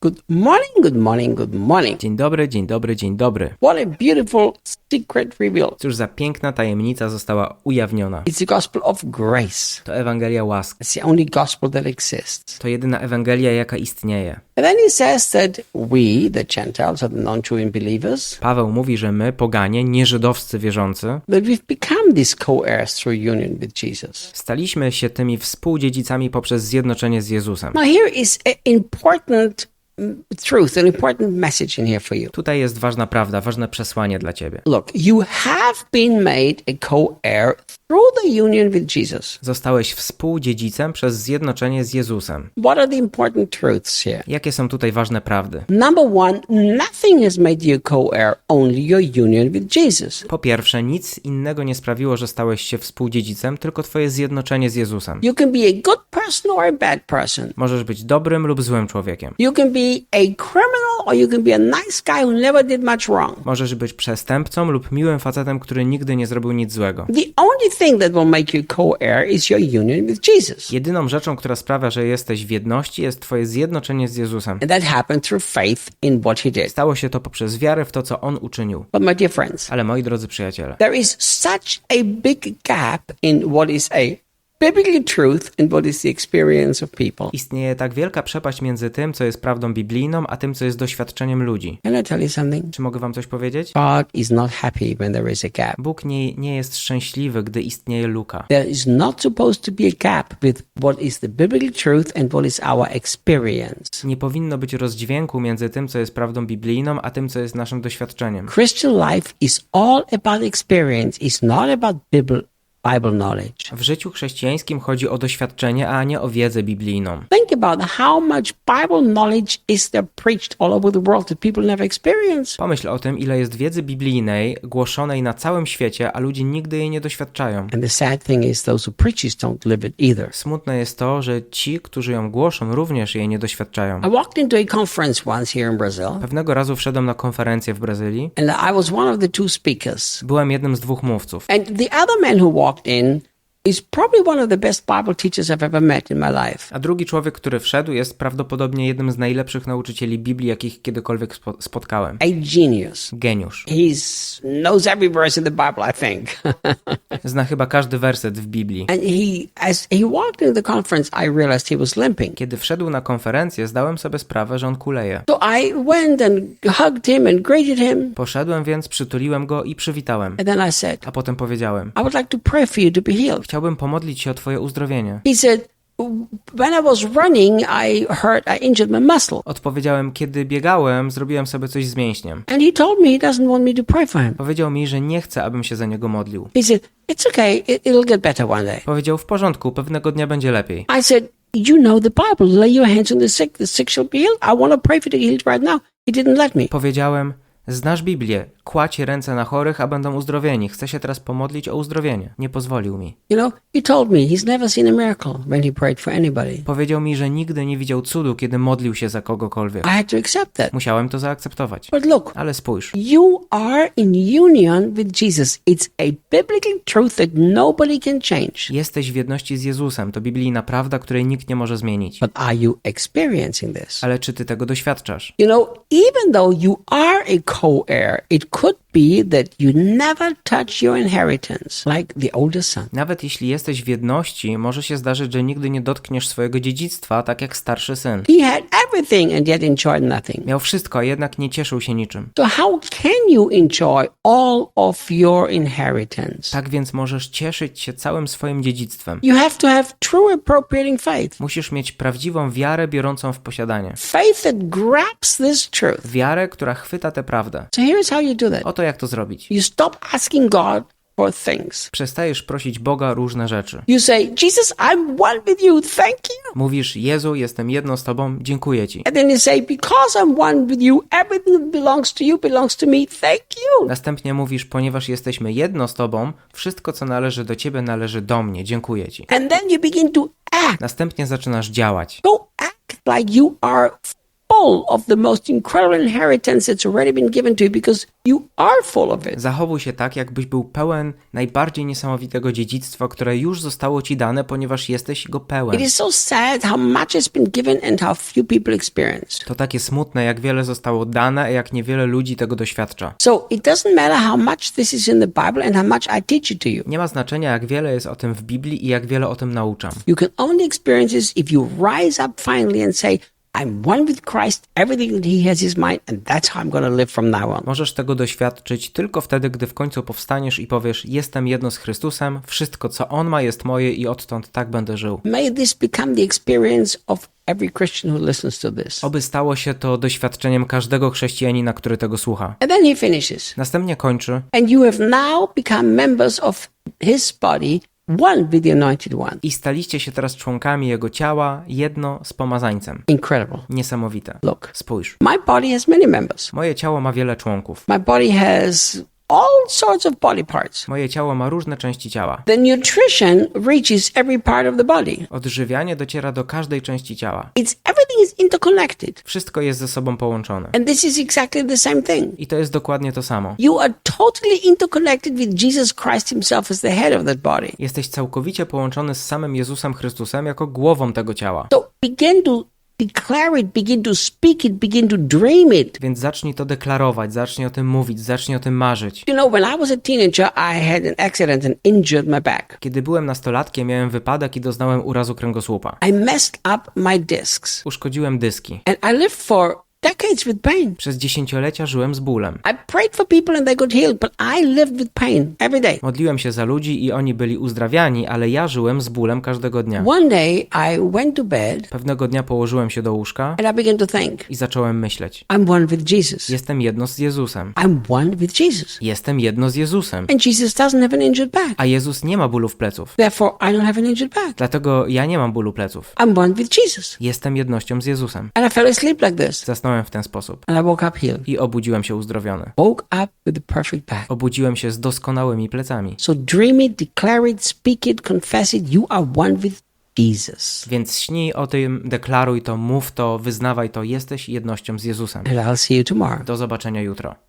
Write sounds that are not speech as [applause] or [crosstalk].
Good morning, good morning, good morning. Dzień dobry, dzień dobry, dzień dobry. What a beautiful secret revealed. Cóż za piękna tajemnica została ujawniona. It's the gospel of grace. To Ewangelia łaski. It's the only gospel that exists. To jedyna Ewangelia, jaka istnieje. And then he says that we, the Gentiles, or the non-Jew believers, Paweł mówi, że my, poganie, nieżydowscy wierzący, that we've become these co-heirs through union with Jesus. staliśmy się tymi współdziedzicami poprzez zjednoczenie z Jezusem. Now here is an important truth, an important message in here for you. Tutaj jest ważna prawda, ważne przesłanie dla ciebie. Look, you have been made a co-heir through the union with Jesus. Zostałeś współdziedzicem przez zjednoczenie z Jezusem. What are the important truths here? Jakie są tutaj ważne prawdy? Number one, nothing has made you co-heir, only your union with Jesus. Po pierwsze, nic innego nie sprawiło, że stałeś się współdziedzicem, tylko twoje zjednoczenie z Jezusem. You can be a good person or a bad person. Możesz być dobrym lub złym człowiekiem. You can be a criminal or you can be a nice guy who never did much wrong. Możesz być przestępcą lub miłym facetem, który nigdy nie zrobił nic złego. The only thing that will make you co-heir is your union with Jesus. Jedyną rzeczą, która sprawia, że jesteś w jedności, jest twoje zjednoczenie z Jezusem. And that happened through faith in what he did. Stało się to poprzez wiarę w to, co On uczynił. But my dear friends, Ale moi drodzy przyjaciele, there is such a big gap in what is a biblical istnieje tak wielka przepaść między tym, co jest prawdą biblijną, a tym, co jest doświadczeniem ludzi. Czy mogę wam coś powiedzieć? God is not happy when there is a gap. Bóg nie, nie jest szczęśliwy, gdy istnieje luka. There is not supposed to be a gap with what is the biblical truth and what is our experience. Nie powinno być rozdźwięku między tym, co jest prawdą biblijną, a tym, co jest naszym doświadczeniem. Christian life is all about experience. It's not about Bible, Bible knowledge. W życiu chrześcijańskim chodzi o doświadczenie, a nie o wiedzę biblijną. Think about how much Bible knowledge is there preached all over the world that people never experience. Pomyśl o tym, ile jest wiedzy biblijnej głoszonej na całym świecie, a ludzie nigdy jej nie doświadczają. And the sad thing is, those who preach it don't live it either. Smutne jest to, że ci, którzy ją głoszą, również jej nie doświadczają. I walked into a conference once here in Brazil, Pewnego razu wszedłem na konferencję w Brazylii. and I was one of the two speakers. Byłem jednym z dwóch mówców. And the other man who walked walked in A drugi człowiek, który wszedł, jest prawdopodobnie jednym z najlepszych nauczycieli Biblii, jakich kiedykolwiek spo spotkałem. A genius. Geniusz. He's knows every verse in the Bible, I think. [laughs] Zna chyba każdy werset w Biblii. and he, as he walked into the conference, I realized he was limping. Kiedy wszedł na konferencję, zdałem sobie sprawę, że on kuleje. So I went and hugged him and greeted him. Poszedłem więc, przytuliłem go i przywitałem. And then I said, A potem powiedziałem: I would like to pray for you to be healed. Chciałbym pomodlić się o Twoje uzdrowienie. He said, when I was running, I hurt, I injured my muscle. Odpowiedziałem: Kiedy biegałem, zrobiłem sobie coś z mięśniem. And he told me he doesn't want me to pray for him. Powiedział mi, że nie chce, abym się za niego modlił. He said, it's okay. It, it'll get better one day. Powiedział: W porządku, pewnego dnia będzie lepiej. I said, you know the Bible. Lay your hands on the sick. The sick shall be healed. I want to pray for the healed right now. He didn't let me. Powiedziałem: Znasz Biblię, kładź ręce na chorych, a będą uzdrowieni. Chcę się teraz pomodlić o uzdrowienie. Nie pozwolił mi. You know, he told me he's never seen a miracle when he prayed for anybody. Powiedział mi, że nigdy nie widział cudu, kiedy modlił się za kogokolwiek. I had to accept that. Musiałem to zaakceptować. But look, Ale spójrz, you are in union with Jesus. It's a biblical truth that nobody can change. jesteś w jedności z Jezusem. To biblijna prawda, której nikt nie może zmienić. But are you experiencing this? Ale czy ty tego doświadczasz? You know, even though you are a co-heir, it could be that you never touch your inheritance like the older son. Nawet jeśli jesteś w jedności, może się zdarzyć, że nigdy nie dotkniesz swojego dziedzictwa, tak jak starszy syn. He had everything and yet enjoyed nothing. Miał wszystko, a jednak nie cieszył się niczym. So how can you enjoy all of your inheritance? Tak więc możesz cieszyć się całym swoim dziedzictwem. You have to have true appropriating faith. Musisz mieć prawdziwą wiarę biorącą w posiadanie. Faith that grabs this truth. Wiarę, która chwyta tę prawdę. So here's how you do that. Oto jak to zrobić. You stop asking God for things. Przestajesz prosić Boga różne rzeczy. You say, Jesus, I'm one with you. Thank you. Mówisz, Jezu, jestem jedno z Tobą, dziękuję Ci. And then you say, because I'm one with you, everything that belongs to you belongs to me. Thank you. Następnie mówisz, ponieważ jesteśmy jedno z Tobą, wszystko co należy do Ciebie należy do mnie, dziękuję Ci. And then you begin to act. Następnie zaczynasz działać. Go act like you are full of the most incredible inheritance that's already been given to you because you are full of it. Zachowuj się tak, jakbyś był pełen najbardziej niesamowitego dziedzictwa, które już zostało ci dane, ponieważ jesteś go pełen. It is so sad how much has been given and how few people experience. To takie smutne, jak wiele zostało dane, a jak niewiele ludzi tego doświadcza. So it doesn't matter how much this is in the Bible and how much I teach it to you. Nie ma znaczenia, jak wiele jest o tym w Biblii i jak wiele o tym nauczam. You can only experience this if you rise up finally and say, I'm one with Christ, everything that He has is mine, and that's how I'm going to live from now on. Możesz tego doświadczyć tylko wtedy, gdy w końcu powstaniesz i powiesz: Jestem jedno z Chrystusem, wszystko co On ma jest moje i odtąd tak będę żył. May this become the experience of every Christian who listens to this. Oby stało się to doświadczeniem każdego chrześcijanina, który tego słucha. And then He finishes. Następnie kończy: And you have now become members of His body, one with the anointed one. I staliście się teraz członkami Jego ciała, jedno z pomazańcem. Incredible. Niesamowite. Look, Spójrz. my body has many members. Moje ciało ma wiele członków. My body has all sorts of body parts. Moje ciało ma różne części ciała. The nutrition reaches every part of the body. Odżywianie dociera do każdej części ciała. It's everything is interconnected. Wszystko jest ze sobą połączone. And this is exactly the same thing. I to jest dokładnie to samo. You are totally interconnected with Jesus Christ Himself as the head of that body. Jesteś całkowicie połączony z samym Jezusem Chrystusem jako głową tego ciała. So begin to declare it, begin to speak it, begin to dream it. Więc zacznij to deklarować, zacznij o tym mówić, zacznij o tym marzyć. You know, when I was a teenager, I had an accident and injured my back. Kiedy byłem nastolatkiem, miałem wypadek i doznałem urazu kręgosłupa. I messed up my discs Uszkodziłem dyski. and I lived for decades with pain. Przez dziesięciolecia żyłem z bólem. I prayed for people and they got healed, but I lived with pain every day. Modliłem się za ludzi i oni byli uzdrawiani, ale ja żyłem z bólem każdego dnia. One day I went to bed Pewnego dnia położyłem się do łóżka and I began to think, i zacząłem myśleć. I'm one with Jesus. Jestem jedno z Jezusem. I'm one with Jesus. Jestem jedno z Jezusem. And Jesus doesn't have an injured back. A Jezus nie ma bólów pleców. Therefore, I don't have an injured back. Dlatego ja nie mam bólu pleców. I'm one with Jesus. Jestem jednością z Jezusem. And I fell asleep like this. Zasnąłem w ten sposób And I obudziłem się uzdrowiony. Woke up with a perfect back. Obudziłem się z doskonałymi plecami. So dream it, declare it, speak it, confess it. You are one with Jesus. Więc śnij o tym, deklaruj to, mów to, wyznawaj to. Jesteś jednością z Jezusem. And I'll see you tomorrow. Do zobaczenia jutro.